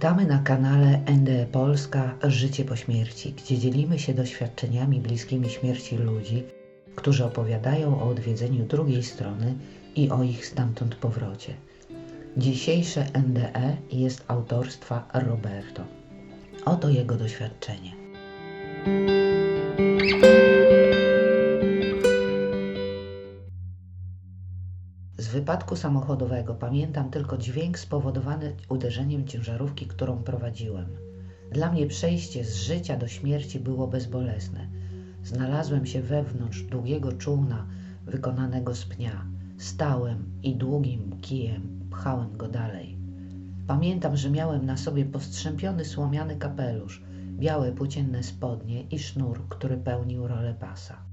Witamy na kanale NDE Polska Życie po śmierci, gdzie dzielimy się doświadczeniami bliskimi śmierci ludzi, którzy opowiadają o odwiedzeniu drugiej strony i o ich stamtąd powrocie. Dzisiejsze NDE jest autorstwa Roberto. Oto jego doświadczenie. Wypadku samochodowego pamiętam tylko dźwięk spowodowany uderzeniem ciężarówki, którą prowadziłem. Dla mnie przejście z życia do śmierci było bezbolesne. Znalazłem się wewnątrz długiego czółna wykonanego z pnia. Stałem i długim kijem pchałem go dalej. Pamiętam, że miałem na sobie postrzępiony słomiany kapelusz, białe płócienne spodnie i sznur, który pełnił rolę pasa.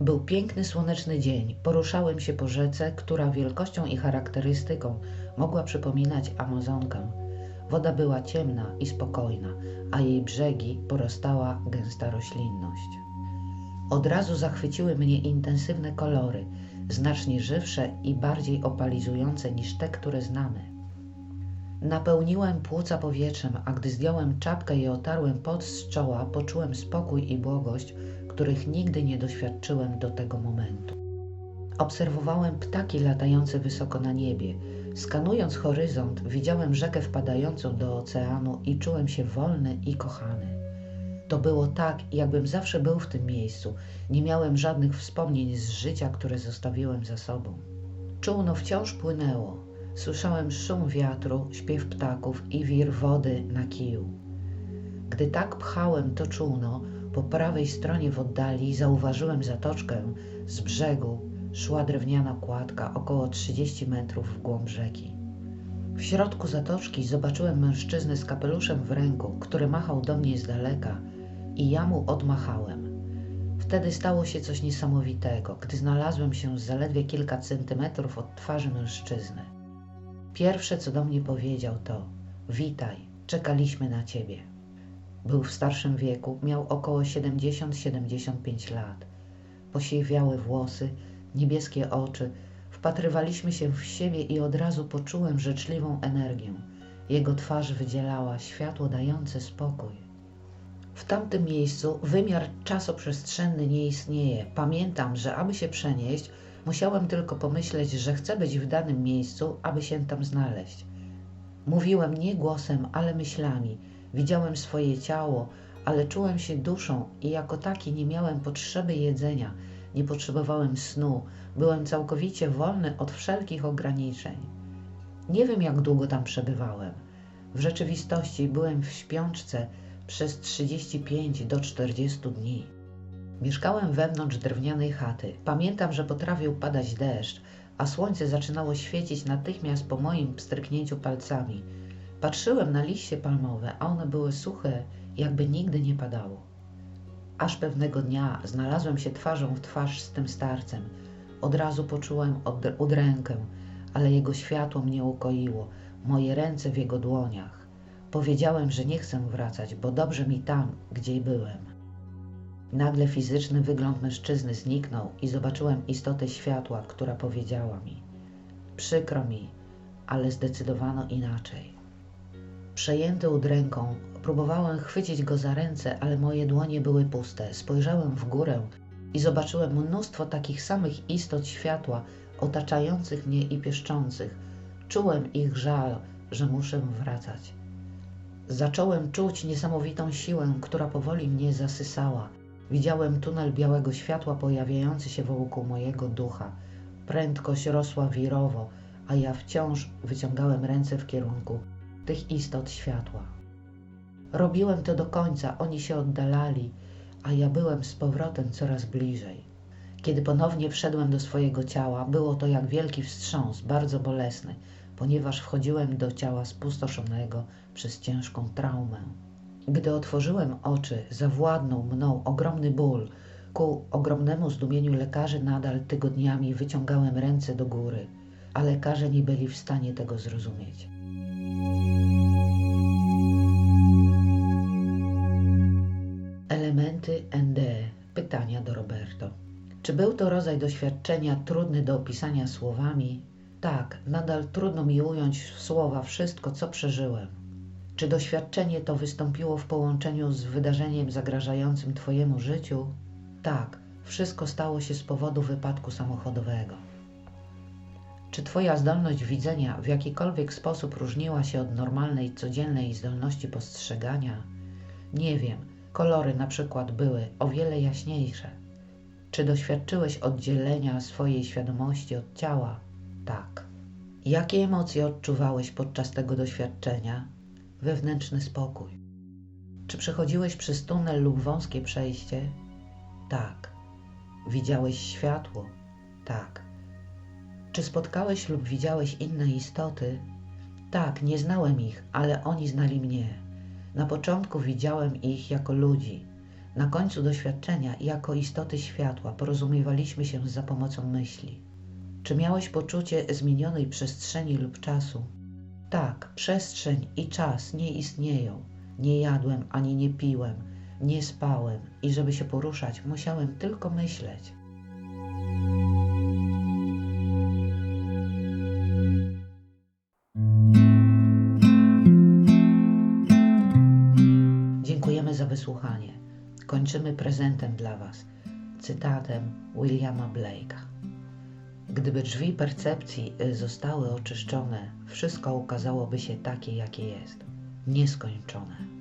Był piękny słoneczny dzień. Poruszałem się po rzece, która wielkością i charakterystyką mogła przypominać Amazonkę. Woda była ciemna i spokojna, a jej brzegi porastała gęsta roślinność. Od razu zachwyciły mnie intensywne kolory, znacznie żywsze i bardziej opalizujące niż te, które znamy. Napełniłem płuca powietrzem, a gdy zdjąłem czapkę i otarłem pot z czoła, poczułem spokój i błogość, których nigdy nie doświadczyłem do tego momentu. Obserwowałem ptaki latające wysoko na niebie. Skanując horyzont, widziałem rzekę wpadającą do oceanu i czułem się wolny i kochany. To było tak, jakbym zawsze był w tym miejscu. Nie miałem żadnych wspomnień z życia, które zostawiłem za sobą. Czółno wciąż płynęło. Słyszałem szum wiatru, śpiew ptaków i wir wody na kiju. Gdy tak pchałem to czółno, po prawej stronie w oddali zauważyłem zatoczkę. Z brzegu szła drewniana kładka około 30 metrów w głąb rzeki. W środku zatoczki zobaczyłem mężczyznę z kapeluszem w ręku, który machał do mnie z daleka i ja mu odmachałem. Wtedy stało się coś niesamowitego, gdy znalazłem się zaledwie kilka centymetrów od twarzy mężczyzny. Pierwsze, co do mnie powiedział, to: Witaj, czekaliśmy na ciebie. Był w starszym wieku, miał około 70-75 lat. Posiewiałe włosy, niebieskie oczy. Wpatrywaliśmy się w siebie i od razu poczułem życzliwą energię. Jego twarz wydzielała światło dające spokój. W tamtym miejscu wymiar czasoprzestrzenny nie istnieje. Pamiętam, że aby się przenieść, musiałem tylko pomyśleć, że chcę być w danym miejscu, aby się tam znaleźć. Mówiłem nie głosem, ale myślami. Widziałem swoje ciało, ale czułem się duszą i jako taki nie miałem potrzeby jedzenia, nie potrzebowałem snu, byłem całkowicie wolny od wszelkich ograniczeń. Nie wiem, jak długo tam przebywałem. W rzeczywistości byłem w śpiączce przez 35 do 40 dni. Mieszkałem wewnątrz drewnianej chaty. Pamiętam, że potrafił padać deszcz, a słońce zaczynało świecić natychmiast po moim pstryknięciu palcami. Patrzyłem na liście palmowe, a one były suche, jakby nigdy nie padało. Aż pewnego dnia znalazłem się twarzą w twarz z tym starcem. Od razu poczułem udrękę, ale jego światło mnie ukoiło, moje ręce w jego dłoniach. Powiedziałem, że nie chcę wracać, bo dobrze mi tam, gdzie byłem. Nagle fizyczny wygląd mężczyzny zniknął i zobaczyłem istotę światła, która powiedziała mi: Przykro mi, ale zdecydowano inaczej. Przejęty udręką, próbowałem chwycić go za ręce, ale moje dłonie były puste. Spojrzałem w górę i zobaczyłem mnóstwo takich samych istot światła, otaczających mnie i pieszczących. Czułem ich żal, że muszę wracać. Zacząłem czuć niesamowitą siłę, która powoli mnie zasysała. Widziałem tunel białego światła pojawiający się wokół mojego ducha. Prędkość rosła wirowo, a ja wciąż wyciągałem ręce w kierunku tych istot światła. Robiłem to do końca, oni się oddalali, a ja byłem z powrotem coraz bliżej. Kiedy ponownie wszedłem do swojego ciała, było to jak wielki wstrząs, bardzo bolesny, ponieważ wchodziłem do ciała spustoszonego przez ciężką traumę. Gdy otworzyłem oczy, zawładnął mną ogromny ból. Ku ogromnemu zdumieniu lekarzy nadal tygodniami wyciągałem ręce do góry, a lekarze nie byli w stanie tego zrozumieć. Elementy ND. Pytania do Roberto. Czy był to rodzaj doświadczenia trudny do opisania słowami? Tak, nadal trudno mi ująć w słowa wszystko, co przeżyłem. Czy doświadczenie to wystąpiło w połączeniu z wydarzeniem zagrażającym Twojemu życiu? Tak, wszystko stało się z powodu wypadku samochodowego. Czy Twoja zdolność widzenia w jakikolwiek sposób różniła się od normalnej, codziennej zdolności postrzegania? Nie wiem, kolory na przykład były o wiele jaśniejsze. Czy doświadczyłeś oddzielenia swojej świadomości od ciała? Tak. Jakie emocje odczuwałeś podczas tego doświadczenia? Wewnętrzny spokój. Czy przechodziłeś przez tunel lub wąskie przejście? Tak. Widziałeś światło? Tak. Czy spotkałeś lub widziałeś inne istoty? Tak, nie znałem ich, ale oni znali mnie. Na początku widziałem ich jako ludzi. Na końcu doświadczenia jako istoty światła porozumiewaliśmy się za pomocą myśli. Czy miałeś poczucie zmienionej przestrzeni lub czasu? Tak, przestrzeń i czas nie istnieją. Nie jadłem ani nie piłem, nie spałem i żeby się poruszać, musiałem tylko myśleć. Wysłuchanie. Kończymy prezentem dla Was, cytatem Williama Blake'a. Gdyby drzwi percepcji y, zostały oczyszczone, wszystko okazałoby się takie, jakie jest nieskończone.